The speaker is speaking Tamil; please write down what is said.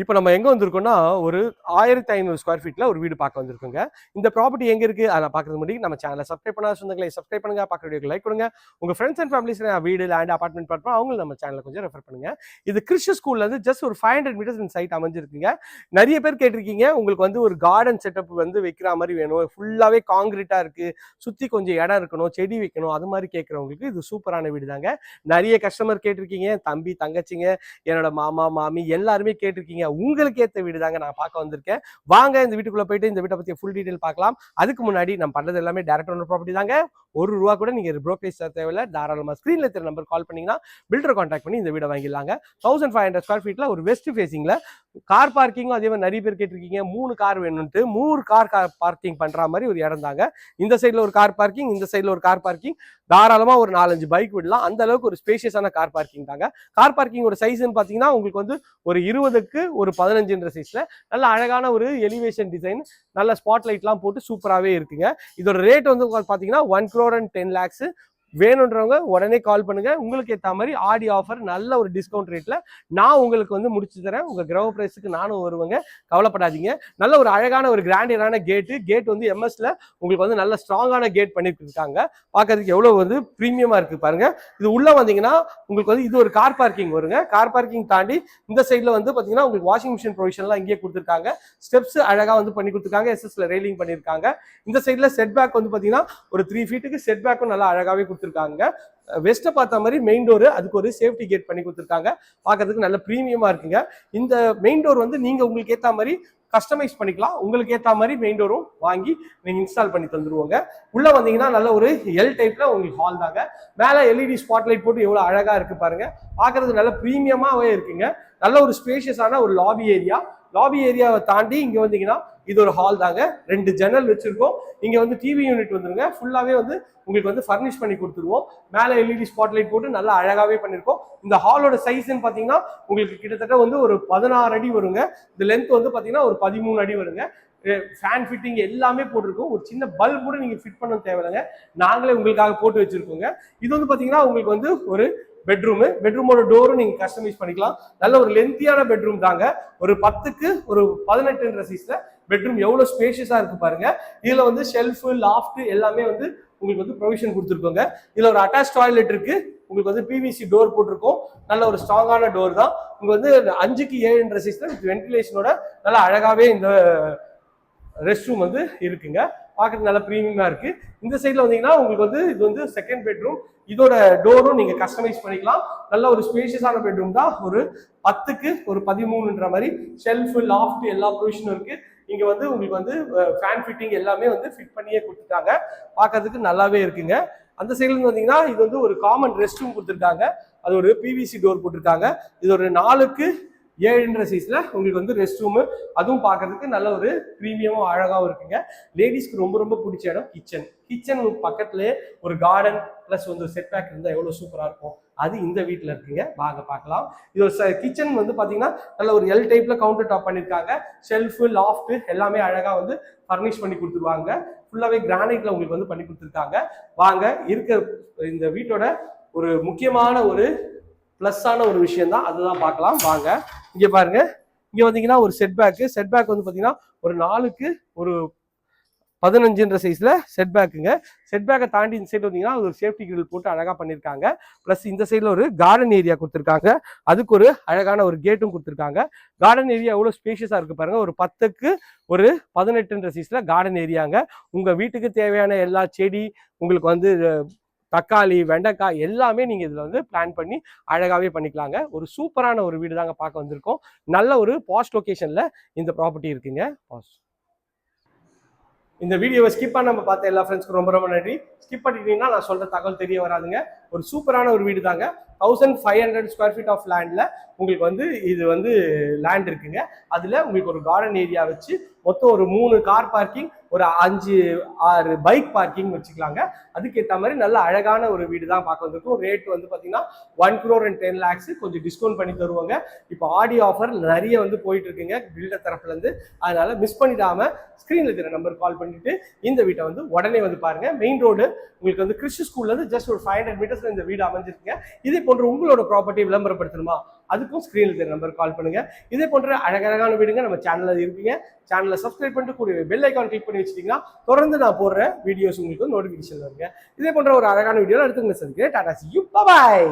இப்போ நம்ம எங்கே வந்திருக்கோம்னா ஒரு ஆயிரத்தி ஐநூறு ஸ்கொயர் ஃபீட்டில் ஒரு வீடு பார்க்க வந்திருக்கோங்க. இந்த ப்ராப்பர்ட்டி எங்கே இருக்குது அதை பார்க்கறது முன்னாடி நம்ம சேனலை சப்ஸ்கிரைப் பண்ணாத சொந்தங்களை சப்ஸ்கிரைப் பண்ணுங்க. பார்க்குற வீடியோக்கு லைக் கொடுங்க. உங்கள் ஃப்ரெண்ட்ஸ் அண்ட் ஃபேமிலிஸ் வீடு லேண்ட் அபார்ட்மெண்ட் பார்ப்போம். அவங்களும் நம்ம சேனலில் கொஞ்சம் ரெஃபர் பண்ணுங்க. இது கிறிஸ்டிய ஸ்கூல்லேருந்து ஜஸ்ட் ஒரு ஃபைவ் ஹண்ட்ரட் மீட்டர்ஸ் இந்த சைட் அமைஞ்சிருக்குங்க. நிறைய பேர் கேட்டிருக்கீங்க உங்களுக்கு வந்து ஒரு கார்டன் செட்டப் வந்து வைக்கிற மாதிரி வேணும். ஃபுல்லாகவே காங்கிரீட்டாக இருக்குது சுற்றி கொஞ்சம் இடம் இருக்கணும் செடி வைக்கணும். அது மாதிரி கேட்குறவங்களுக்கு இது சூப்பரான வீடு தாங்க நிறைய கஸ்டமர் கேட்டிருக்கீங்க. தம்பி தங்கச்சிங்க என்னோட மாமா மாமி எல்லாருமே கேட்டிருக்கீங்க. உங்களுக்கு ஏற்ற வீடு தாங்க நான் பார்க்க வந்திருக்கேன். வாங்க இந்த வீட்டுக்குள்ள போயிட்டு இந்த வீட்டை பத்தி ஃபுல் டீடைல் பார்க்கலாம். அதுக்கு முன்னாடி நம்ம பண்றது எல்லாமே டேரக்ட் ஓனர் ப்ராப்பர்ட்டி தாங்க. ஒரு ரூபா கூட நீங்க ப்ரோக்கரேஜ் தேவையில்லை தேவையில்ல. தாராளமா ஸ்க்ரீன்ல தெரிய நம்பர் கால் பண்ணீங்கன்னா பில்டர் கான்டாக்ட் பண்ணி இந்த வீடை வாங்கிடலாங்க. தௌசண்ட் ஃபைவ் ஹண்ட்ரட் ஸ்கொயர் ஃபீட்ல ஒரு வெஸ்ட் ஃபேசிங்ல கார் பார்க்கிங்கும் அதே மாதிரி நிறைய பேர் கேட்டிருக்கீங்க. மூணு கார் வேணும்ட்டு மூணு கார் கார் பார்க்கிங் பண்ற மாதிரி ஒரு இடம் தாங்க. இந்த சைடில் ஒரு கார் பார்க்கிங் இந்த சைடில் ஒரு கார் பார்க்கிங் தாராளமா ஒரு நாலஞ்சு பைக் விடலாம். அந்த அளவுக்கு ஒரு ஸ்பேஷியஸான கார் பார்க்கிங் தாங்க. கார் பார்க்கிங்கோட சைஸ்ன்னு பாத்தீங்கன்னா உங்களுக்கு வந்து ஒரு இருபதுக்கு ஒரு பதினஞ்சுன்ற சைஸில் நல்ல அழகான ஒரு எலிவேஷன் டிசைன் நல்ல ஸ்பாட் லைட்லாம் போட்டு சூப்பராகவே இருக்குங்க. இதோட ரேட் வந்து பார்த்தீங்கன்னா one crore and ten lakhs வேணுன்றவங்க உடனே கால் பண்ணுங்க. உங்களுக்கு ஏற்ற மாதிரி ஆடி ஆஃபர் நல்ல ஒரு டிஸ்கவுண்ட் ரேட்ல நான் உங்களுக்கு வந்து முடிச்சு தரேன். உங்க கிரக பிரைஸுக்கு நானும் வருவேங்க. கவலைப்படாதீங்க. நல்ல ஒரு அழகான ஒரு கிராண்டியரான கேட்டு கேட் வந்து எம்எஸ்ல உங்களுக்கு வந்து நல்ல ஸ்ட்ராங்கான கேட் பண்ணிருக்காங்க. பார்க்கறதுக்கு எவ்வளவு வந்து ப்ரீமியமா இருக்கு பாருங்க. இது உள்ள வந்தீங்கன்னா உங்களுக்கு வந்து இது ஒரு கார் பார்க்கிங் வருங்க. கார் பார்க்கிங் தாண்டி இந்த சைட்ல வந்து பாத்தீங்கன்னா உங்களுக்கு வாஷிங் மிஷின் ப்ரொவிஷன்லாம் இங்கே கொடுத்துருக்காங்க. ஸ்டெப்ஸ் அழகா வந்து பண்ணி கொடுத்துருக்காங்க. எஸ்எஸ்ல ரெயிலிங் பண்ணியிருக்காங்க இந்த சைட்ல செட் பேக் வந்து பாத்தீங்கன்னா ஒரு த்ரீ ஃபீட்டுக்கு செட் பேக்கும் நல்லா அழகாவே கொடுத்துருக்காங்க. வெஸ்ட்டை பார்த்த மாதிரி மெயின் டோரு அதுக்கு ஒரு சேஃப்டி கேட் பண்ணி கொடுத்துருக்காங்க. பார்க்கறதுக்கு நல்ல ப்ரீமியமாக இருக்குங்க. இந்த மெயின் டோர் வந்து நீங்கள் உங்களுக்கு ஏற்ற மாதிரி கஸ்டமைஸ் பண்ணிக்கலாம். உங்களுக்கு ஏற்ற மாதிரி மெயின் டோரும் வாங்கி நீங்கள் இன்ஸ்டால் பண்ணி தந்துடுவோங்க உள்ளே வந்தீங்கன்னா நல்ல ஒரு எல் டைப்பில் உங்களுக்கு ஹால் தாங்க. மேலே எல்இடி ஸ்பாட்லைட் போட்டு எவ்வளோ அழகாக இருக்குது பாருங்கள் பார்க்கறதுக்கு நல்ல ப்ரீமியமாகவே இருக்குங்க. நல்ல ஒரு ஸ்பேஷியஸான ஒரு லாபி ஏரியா லாபி ஏரியாவை தாண்டி இங்கே வந்தீங்கன்னா இது ஒரு ஹால் தாங்க. ரெண்டு ஜன்னல் வச்சிருக்கோம். இங்க வந்து டிவி யூனிட் வந்துருங்க. ஃபுல்லாவே வந்து உங்களுக்கு வந்து ஃபர்னிஷ் பண்ணி கொடுத்துருவோம். மேலே எல்இடி ஸ்பாட் லைட் போட்டு நல்லா அழகாவே பண்ணியிருக்கோம் இந்த ஹாலோட சைஸ்ன்னு பார்த்தீங்கன்னா உங்களுக்கு கிட்டத்தட்ட வந்து ஒரு பதினாறு அடி வருங்க. இந்த லென்த் வந்து பார்த்தீங்கன்னா ஒரு பதிமூணு அடி வருங்க. ஃபேன் ஃபிட்டிங் எல்லாமே போட்டிருக்கோம். ஒரு சின்ன பல்ப் கூட நீங்கள் ஃபிட் பண்ண தேவையில்லைங்க. நாங்களே உங்களுக்காக போட்டு வச்சிருக்கோங்க. இது வந்து பார்த்தீங்கன்னா உங்களுக்கு வந்து ஒரு பெட்ரூமு பெட்ரூமோட டோரும் நீங்கள் கஸ்டமைஸ் பண்ணிக்கலாம். நல்ல ஒரு லென்த்தியான பெட்ரூம் தாங்க. ஒரு பத்துக்கு ஒரு பதினெட்டுன்ற சீஸில் பெட்ரூம் எவ்வளோ ஸ்பேஷியஸாக இருக்கு பாருங்க. இதில் வந்து ஷெல்ஃபு லாஃப்ட் எல்லாமே வந்து உங்களுக்கு வந்து ப்ரொவிஷன் கொடுத்துருக்கோங்க. இதில் ஒரு அட்டாச் டாய்லெட் இருக்கு. உங்களுக்கு வந்து பிவிசி டோர் போட்டிருக்கோம். நல்ல ஒரு ஸ்ட்ராங்கான டோர் தான். உங்களுக்கு வந்து அஞ்சுக்கு ஏழுன்ற சைஸில் வென்டிலேஷனோட நல்லா அழகாகவே இந்த ரெஸ்ட் ரூம் வந்து இருக்குங்க. பார்க்கறதுக்கு நல்ல ப்ரீமியமாக இருக்கு. இந்த சைடில் வந்தீங்கன்னா உங்களுக்கு வந்து இது வந்து செகண்ட் பெட்ரூம் இதோட டோரும் நீங்கள் கஸ்டமைஸ் பண்ணிக்கலாம். நல்ல ஒரு ஸ்பேஷியஸான பெட்ரூம் தான். ஒரு பத்துக்கு ஒரு பதிமூணுன்ற மாதிரி ஷெல்ஃபு லாஃப்ட் எல்லா ப்ரொவிஷனும் இருக்கு. இங்க வந்து உங்களுக்கு வந்து ஃபேன் ஃபிட்டிங் எல்லாமே வந்து ஃபிட் பண்ணியே கொடுத்துட்டாங்க. பார்க்கறதுக்கு நல்லாவே இருக்குங்க. அந்த சைடுல இருந்து வந்தீங்கன்னா இது வந்து ஒரு காமன் ரெஸ்ட் ரூம் கொடுத்துருக்காங்க. அது ஒரு பிவிசி டோர் போட்டிருக்காங்க. இது ஒரு நாலுக்கு ஏழுன்ற சைஸ்ல உங்களுக்கு வந்து ரெஸ்ட் ரூமு அதுவும் பார்க்கறதுக்கு நல்ல ஒரு ப்ரீமியமும் அழகாகவும் இருக்குங்க. லேடிஸ்க்கு ரொம்ப ரொம்ப பிடிச்ச இடம் கிச்சன் கிச்சன் பக்கத்துலேயே ஒரு கார்டன் ப்ளஸ் வந்து செட் பேக் இருந்தால் எவ்வளோ சூப்பராக இருக்கும்? அது இந்த வீட்டில் இருக்குங்க. வாங்க பார்க்கலாம். இது ஒரு கிச்சன் வந்து பார்த்தீங்கன்னா நல்ல ஒரு எல் டைப்பில் கவுண்டர் டாப் பண்ணியிருக்காங்க. ஷெல்ஃபு லாஃப்ட்டு எல்லாமே அழகாக வந்து ஃபர்னிஷ் பண்ணி கொடுத்துருவாங்க. ஃபுல்லாகவே கிரானைட்டில் உங்களுக்கு வந்து பண்ணி கொடுத்துருக்காங்க. வாங்க இருக்க இந்த வீட்டோட ஒரு முக்கியமான ஒரு ப்ளஸ்ஸான ஒரு விஷயம் தான் அதுதான் பார்க்கலாம். வாங்க. இங்கே பாருங்க. இங்கே வந்தீங்கன்னா ஒரு செட் பேக்கு செட் பேக் வந்து பார்த்தீங்கன்னா ஒரு நாலுக்கு ஒரு பதினஞ்சுன்ற சைஸில் செட் பேக்குங்க செட் பேக்கை தாண்டி இந்த சைடு வந்தீங்கன்னா ஒரு சேஃப்டி கிரில் போட்டு அழகாக பண்ணியிருக்காங்க ப்ளஸ் இந்த சைடில் ஒரு கார்டன் ஏரியா கொடுத்துருக்காங்க. அதுக்கு ஒரு அழகான ஒரு கேட்டும் கொடுத்துருக்காங்க. கார்டன் ஏரியா எவ்வளோ ஸ்பேஷியஸாக இருக்குது பாருங்கள் ஒரு பத்துக்கு ஒரு பதினெட்டுன்ற சைஸில் கார்டன் ஏரியாங்க உங்கள் வீட்டுக்கு தேவையான எல்லா செடி உங்களுக்கு வந்து தக்காளி வெண்டைக்காய் எல்லாமே நீங்கள் இதில் வந்து பிளான் பண்ணி அழகாகவே பண்ணிக்கலாங்க. ஒரு சூப்பரான ஒரு வீடு தாங்க பார்க்க வந்திருக்கோம். நல்ல ஒரு பாஸ்ட் லொக்கேஷனில் இந்த ப்ராப்பர்ட்டி இருக்குங்க. பாஸ்ட் இந்த வீடியோவை ஸ்கிப் பண்ண நம்ம பார்த்த எல்லா ஃப்ரெண்ட்ஸ்க்கும் ரொம்ப ரொம்ப நன்றி. ஸ்கிப் பண்ணிட்டீங்கன்னா நான் சொல்கிற தகவல் தெரிய வராதுங்க. ஒரு சூப்பரான ஒரு வீடு தாங்க. Thousand five hundred square feet of லேண்டில் உங்களுக்கு வந்து இது வந்து லேண்ட் இருக்குங்க. அதில் உங்களுக்கு ஒரு கார்டன் ஏரியா வச்சு மொத்தம் ஒரு மூணு கார் பார்க்கிங் ஒரு அஞ்சு ஆறு பைக் பார்க்கிங் வச்சுக்கலாங்க. அதுக்கேற்ற மாதிரி நல்ல அழகான ஒரு வீடு தான் பார்க்க வந்திருக்கும். ரேட் வந்து பார்த்தீங்கன்னா one crore and ten lakhs கொஞ்சம் டிஸ்கவுண்ட் பண்ணி தருவாங்க. இப்போ ஆடி ஆஃபர் நிறைய வந்து போயிட்டு இருக்குங்க பில்டர் தரப்புலேருந்து. அதனால மிஸ் பண்ணிடாம ஸ்க்ரீனில் இருக்கிற நம்பர் கால் பண்ணிட்டு இந்த வீட்டை வந்து உடனே வந்து பாருங்க. மெயின் ரோடு உங்களுக்கு வந்து கிறிஸ்து ஸ்கூல்லேருந்து ஜஸ்ட் ஒரு ஃபைவ் ஹண்ட்ரட் மீட்டர்ஸ் இந்த வீடு அமைஞ்சிருக்குங்க. இதே போன்ற உங்களோட ப்ராப்பர்ட்டி விளம்பரப்படுத்தணுமா? அதுக்கும் ஸ்க்ரீனில் தெரிய நம்பர் கால் பண்ணுங்க. இதே போன்ற அழகழகான வீடுங்க நம்ம சேனலில் இருக்குங்க. சேனலை சப்ஸ்கிரைப் பண்ணிட்டு கூடிய பெல் ஐக்கான் கிளிக் பண்ணி வச்சிட்டீங்கன்னா தொடர்ந்து நான் போடுற வீடியோஸ் உங்களுக்கு நோட்டிஃபிகேஷன் வருங்க. இதே போன்ற ஒரு அழகான வீடியோ எடுத்துங்க சந்திக்கிறேன் டாடா சி யூ பாய்